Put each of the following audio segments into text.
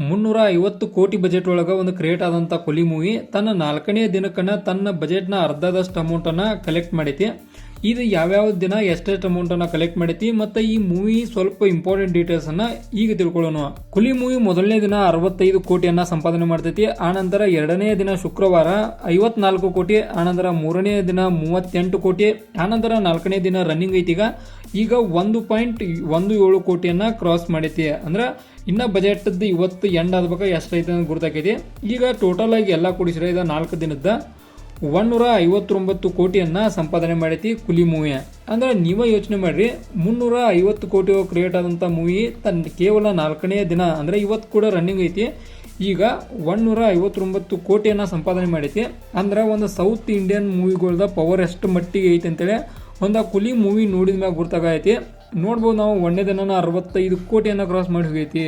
ಮುನ್ನೂರ ಐವತ್ತು ಕೋಟಿ ಬಜೆಟ್ ಒಳಗೆ ಒಂದು ಕ್ರಿಯೇಟ್ ಆದಂಥ ಕೊಲಿ ಮೂವಿ ತನ್ನ ನಾಲ್ಕನೇ ದಿನಕ್ಕನ ತನ್ನ ಬಜೆಟ್ನ ಅರ್ಧದಷ್ಟು ಅಮೌಂಟನ್ನು ಕಲೆಕ್ಟ್ ಮಾಡೈತಿ ಇದು ಯಾವ್ಯಾವ ದಿನ ಎಷ್ಟೆಷ್ಟು ಅಮೌಂಟನ್ನು ಕಲೆಕ್ಟ್ ಮಾಡೈತಿ ಮತ್ತು ಈ ಮೂವಿ ಸ್ವಲ್ಪ ಇಂಪಾರ್ಟೆಂಟ್ ಡೀಟೇಲ್ಸನ್ನು ಈಗ ತಿಳ್ಕೊಳ್ಳೋಣ. ಕುಲಿ ಮೂವಿ ಮೊದಲನೇ ದಿನ ಅರವತ್ತೈದು ಕೋಟಿಯನ್ನು ಸಂಪಾದನೆ ಮಾಡ್ತೈತಿ ಆನಂತರ ಎರಡನೇ ದಿನ ಶುಕ್ರವಾರ ಐವತ್ನಾಲ್ಕು ಕೋಟಿ ಆನಂತರ ಮೂರನೇ ದಿನ ಮೂವತ್ತೆಂಟು ಕೋಟಿ ಆನಂತರ ನಾಲ್ಕನೇ ದಿನ ರನ್ನಿಂಗ್ ಐತಿ ಈಗ. ಒಂದು ಪಾಯಿಂಟ್ ಒಂದು ಏಳು ಕೋಟಿಯನ್ನ ಕ್ರಾಸ್ ಮಾಡೈತಿ ಅಂದ್ರೆ ಇನ್ನ ಬಜೆಟ್ದು ಇವತ್ತು ಎಂಡ್ ಆದ್ಬೇಕಾ ಎಷ್ಟೈತೆ ಅಂತ ಗುರ್ತಾಕೈತಿ ಈಗ ಟೋಟಲ್ ಆಗಿ ಎಲ್ಲ ಕೂಡಿಸಿದ್ರೆ ಇದು ನಾಲ್ಕು ದಿನದ ಒನ್ನೂರ ಐವತ್ತೊಂಬತ್ತು ಕೋಟಿಯನ್ನ ಸಂಪಾದನೆ ಮಾಡೈತಿ ಕುಲಿ ಮೂವಿ. ಅಂದ್ರೆ ನೀವೇ ಯೋಚನೆ ಮಾಡ್ರಿ ಮುನ್ನೂರ ಐವತ್ತು ಕೋಟಿ ಕ್ರಿಯೇಟ್ ಆದಂಥ ಮೂವಿ ತನ್ನ ಕೇವಲ ನಾಲ್ಕನೇ ದಿನ, ಅಂದ್ರೆ ಇವತ್ತು ಕೂಡ ರನ್ನಿಂಗ್ ಐತಿ. ಈಗ ಒನ್ನೂರ ಐವತ್ತೊಂಬತ್ತು ಕೋಟಿಯನ್ನ ಸಂಪಾದನೆ ಮಾಡೈತಿ ಅಂದ್ರೆ ಒಂದು ಸೌತ್ ಇಂಡಿಯನ್ ಮೂವಿಗಳ್ದ ಪವರ್ ಎಷ್ಟು ಮಟ್ಟಿಗೆ ಐತಿ ಅಂತೇಳಿ ಒಂದು ಕುಲಿ ಮೂವಿ ನೋಡಿದ ಮ್ಯಾಗ ಗುರ್ತಾಗೈತಿ. ನೋಡ್ಬೋದು ನಾವು ಒಂದೇ ದಿನ ಅರವತ್ತೈದು ಕೋಟಿಯನ್ನ ಕ್ರಾಸ್ ಮಾಡಿ ಹೋಗೈತಿ.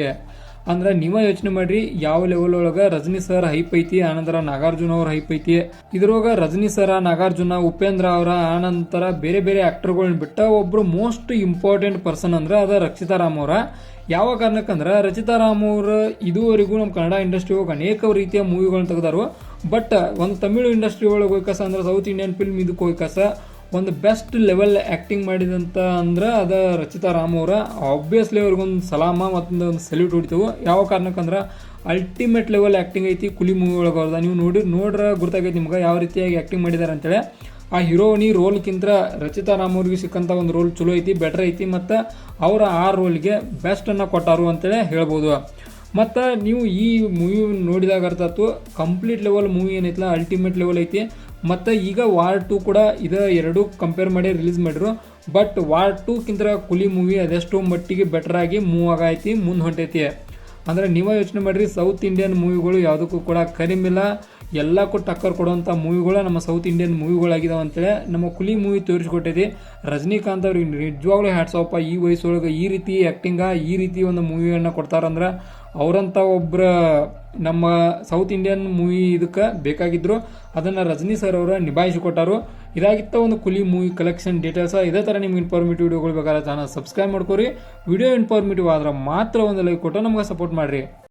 ಅಂದ್ರೆ ನೀವ ಯೋಚನೆ ಮಾಡ್ರಿ, ಯಾವ ಲೆವೆಲ್ ಒಳಗೆ ರಜನಿ ಸರ್ ಹೈಪ್ ಐತಿ, ಆನಂತರ ನಾಗಾರ್ಜುನ ಅವ್ರ ಹೈಪ್ ಐತಿ. ಇದ್ರೊಳಗ ರಜನಿ ಸರ ನಾಗಾರ್ಜುನ, ಉಪೇಂದ್ರ ಅವರ, ಆನಂತರ ಬೇರೆ ಬೇರೆ ಆಕ್ಟರ್ಗಳನ್ನ ಬಿಟ್ಟ ಒಬ್ರು ಮೋಸ್ಟ್ ಇಂಪಾರ್ಟೆಂಟ್ ಪರ್ಸನ್ ಅಂದ್ರೆ ಅದ ರಕ್ಷಿತಾ ರಾಮ್ ಅವರ. ಯಾವ ಕಾರಣಕ್ಕಂದ್ರೆ ರಚಿತಾ ರಾಮ್ ಅವರು ಇದುವರೆಗೂ ನಮ್ಮ ಕನ್ನಡ ಇಂಡಸ್ಟ್ರಿ ಒಳಗೆ ಅನೇಕ ರೀತಿಯ ಮೂವಿಗಳನ್ನ ತೆಗೆದಾರು. ಬಟ್ ಒಂದು ತಮಿಳು ಇಂಡಸ್ಟ್ರಿ ಒಳಗೆ ಹೋಯ್ಕಸ ಅಂದ್ರೆ ಸೌತ್ ಇಂಡಿಯನ್ ಫಿಲ್ಮ್ ಇದಕ್ಕೆ ಹೋಯ್ಕಸ ಒಂದು ಬೆಸ್ಟ್ ಲೆವೆಲ್ ಆ್ಯಕ್ಟಿಂಗ್ ಮಾಡಿದಂತ ಅಂದ್ರೆ ಅದ ರಚಿತಾ ರಾಮ್ ಅವರ. ಆಬ್ವಿಯಸ್ಲಿ ಅವ್ರಿಗೊಂದು ಸಲಾಮ ಮತ್ತೊಂದು ಒಂದು ಸಲ್ಯೂಟ್ ಹೊಡಿತೇವೆ. ಯಾವ ಕಾರಣಕ್ಕಂದ್ರೆ ಅಲ್ಟಿಮೇಟ್ ಲೆವೆಲ್ ಆ್ಯಕ್ಟಿಂಗ್ ಐತಿ ಕುಲಿ ಮೂವಿ ಒಳಗೆ ಅವ್ರದ. ನೀವು ನೋಡಿ, ನೋಡ್ರೆ ಗುರ್ತಾಗೈತಿ ನಿಮ್ಗೆ ಯಾವ ರೀತಿಯಾಗಿ ಆ್ಯಕ್ಟಿಂಗ್ ಮಾಡಿದ್ದಾರೆ ಅಂತೇಳಿ. ಆ ಹೀರೋನಿ ರೋಲ್ಗಿಂತ ರಚಿತಾ ರಾಮ್ ಅವ್ರಿಗೆ ಸಿಕ್ಕಂಥ ಒಂದು ರೋಲ್ ಚಲೋ ಐತಿ ಬೆಟರ್ ಐತಿ ಮತ್ತು ಅವರ ಆ ರೋಲ್ಗೆ ಬೆಸ್ಟನ್ನು ಕೊಟ್ಟಾರು ಅಂತೇಳಿ ಹೇಳ್ಬೋದು. ಮತ್ತು ನೀವು ಈ ಮೂವಿ ನೋಡಿದಾಗ ಅರ್ಥ ಆಯ್ತು ಕಂಪ್ಲೀಟ್ ಲೆವೆಲ್ ಮೂವಿ ಏನೈತಲ್ಲ ಅಲ್ಟಿಮೇಟ್ ಲೆವೆಲ್ ಐತಿ. ಮತ್ತು ಈಗ ವಾರ್ ಟು ಕೂಡ ಇದು ಎರಡೂ ಕಂಪೇರ್ ಮಾಡಿ ರಿಲೀಸ್ ಮಾಡಿರು ಬಟ್ ವಾರ್ ಟೂಕ್ಕಿಂತ ಕುಲಿ ಮೂವಿ ಅದೆಷ್ಟು ಮಟ್ಟಿಗೆ ಬೆಟರ್ ಆಗಿ ಮೂವ್ ಆಗೈತಿ, ಮುಂದೆ ಹೊಂಟೈತಿ. ಅಂದ್ರೆ ನೀವೇ ಯೋಚನೆ ಮಾಡಿರಿ ಸೌತ್ ಇಂಡಿಯನ್ ಮೂವಿಗಳು ಯಾವುದಕ್ಕೂ ಕೂಡ ಕರಿಮಿಲ್ಲ. ಎಲ್ಲಕ್ಕೂ ಟಕ್ಕರ್ ಕೊಡುವಂಥ ಮೂವಿಗಳು ನಮ್ಮ ಸೌತ್ ಇಂಡಿಯನ್ ಮೂವಿಗಳಾಗಿದಾವೆ ಅಂತೇಳಿ ನಮ್ಮ ಕುಲಿ ಮೂವಿ ತೋರಿಸ್ಕೊಟ್ಟೈತಿ. ರಜನಿಕಾಂತ್ ಅವ್ರಿಗೆ ನಿಜವಾಗ್ಲೂ ಹ್ಯಾಟ್ಸಪ್ಪ ಈ ವಯಸ್ಸೊಳಗೆ ಈ ರೀತಿ ಆ್ಯಕ್ಟಿಂಗ ಈ ರೀತಿ ಒಂದು ಮೂವಿಯನ್ನು ಕೊಡ್ತಾರಂದ್ರೆ ಅವರಂಥ ಒಬ್ಬರ ನಮ್ಮ ಸೌತ್ ಇಂಡಿಯನ್ ಮೂವಿ ಇದಕ್ಕೆ ಬೇಕಾಗಿದ್ದರು ಅದನ್ನು ರಜನಿ ಸರ್ ಅವರು ನಿಭಾಯಿಸಿಕೊಟ್ಟಾರು ಇದಾಗಿತ್ತ ಒಂದು ಕುಲಿ ಮೂವಿ ಕಲೆಕ್ಷನ್ ಡೀಟೇಲ್ಸ್ ಇದೇ ಥರ ನಿಮ್ಗೆ ಇನ್ಫಾರ್ಮೇಟಿವ್ ವಿಡಿಯೋಗಳು ಬೇಕಾದ್ರೆ ಚಾನಲ್ ಸಬ್ಸ್ಕ್ರೈಬ್ ಮಾಡ್ಕೊರಿ. ವಿಡಿಯೋ ಇನ್ಫಾರ್ಮೇಟಿವ್ ಆದ್ರೆ ಮಾತ್ರ ಒಂದು ಲೈಕ್ ಕೊಟ್ಟು ನಮ್ಗೆ ಸಪೋರ್ಟ್ ಮಾಡಿರಿ.